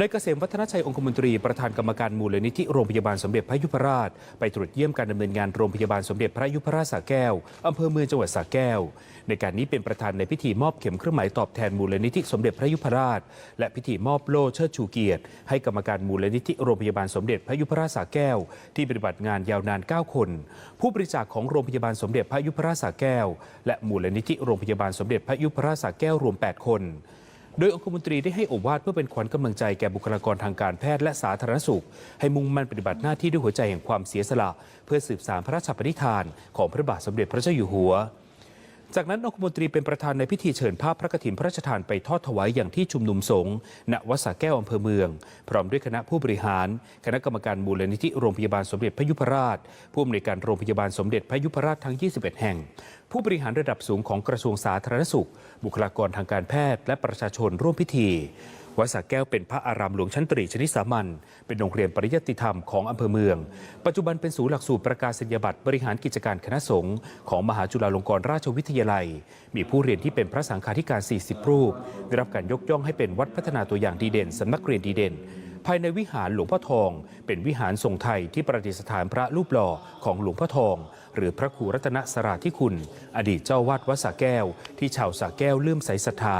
นายเกษมวัฒนชัยองคมนตรีประธานกรรมการมูลนิธิโรงพยาบาลสมเด็จพระยุพราช ไปตรวจเยี่ยมการดำเนินงานโรงพยาบาลสมเด็จพระยุพราชสระแก้วอำเภอเมืองจังหวัดสระแก้ว ในการนี้เป็นประธานในพิธีมอบเข็มเครื่องหมายตอบแทนมูลนิธิสมเด็จพระยุพราช และพิธีมอบโล่เชิดชูเกียรติ ให้กรรมการมูลนิธิโรงพยาบาลสมเด็จพระยุพราชสระแก้ว ที่ปฏิบัติงานยาวนาน 9 คน ผู้บริจาคของโรงพยาบาลสมเด็จพระยุพราชสระแก้ว และมูลนิธิโรงพยาบาลสมเด็จพระยุพราชสระแก้วรวม 8 คน โดยองคมนตรีได้ให้โอวาทเพื่อเป็นขวัญกำลังใจแก่บุคลากรทางการแพทย์และสาธารณสุข ให้มุ่งมั่นปฏิบัติหน้าที่ด้วยหัวใจแห่งความเสียสละ เพื่อสืบสานพระราชปณิธานของพระบาทสมเด็จพระเจ้าอยู่หัว จากนั้นองคมนตรีเป็นประธานในพิธีเชิญภาพพระกฐินพระราชทานไปทอดถวายอย่างที่ชุมนุมสงฆ์ณวัดสระแก้วอำเภอเมือง พร้อมด้วยคณะผู้บริหาร คณะกรรมการมูลนิธิโรงพยาบาลสมเด็จพระยุพราช ผู้อำนวยการโรงพยาบาลสมเด็จพระยุพราชทั้ง 21 แห่ง ผู้บริหารระดับสูงของกระทรวงสาธารณสุข บุคลากรทางการแพทย์ และประชาชนร่วมพิธี วัดสระแก้วเป็นพระอารามหลวงชั้นตรีชนิดสามัญเป็นโรงเรียนปริยัติธรรมของอำเภอเมือง ปัจจุบันเป็นศูนย์หลักสูตรประกาศนียบัตรบริหารกิจการคณะสงฆ์ของมหาจุฬาลงกรณราชวิทยาลัย มีผู้เรียนที่เป็นพระสังฆาธิการ 40 รูป ได้รับการยกย่องให้เป็นวัดพัฒนาตัวอย่างดีเด่นสำนักเรียนดีเด่นภายในวิหารหลวงพ่อทอง เป็นวิหารทรงไทยที่ประดิษฐานพระรูปหล่อของหลวงพ่อทอง หรือพระครูรัตนสราธิคุณ อดีตเจ้าวาดวัดสระแก้ว ที่ชาวสระแก้วเลื่อมใสศรัทธา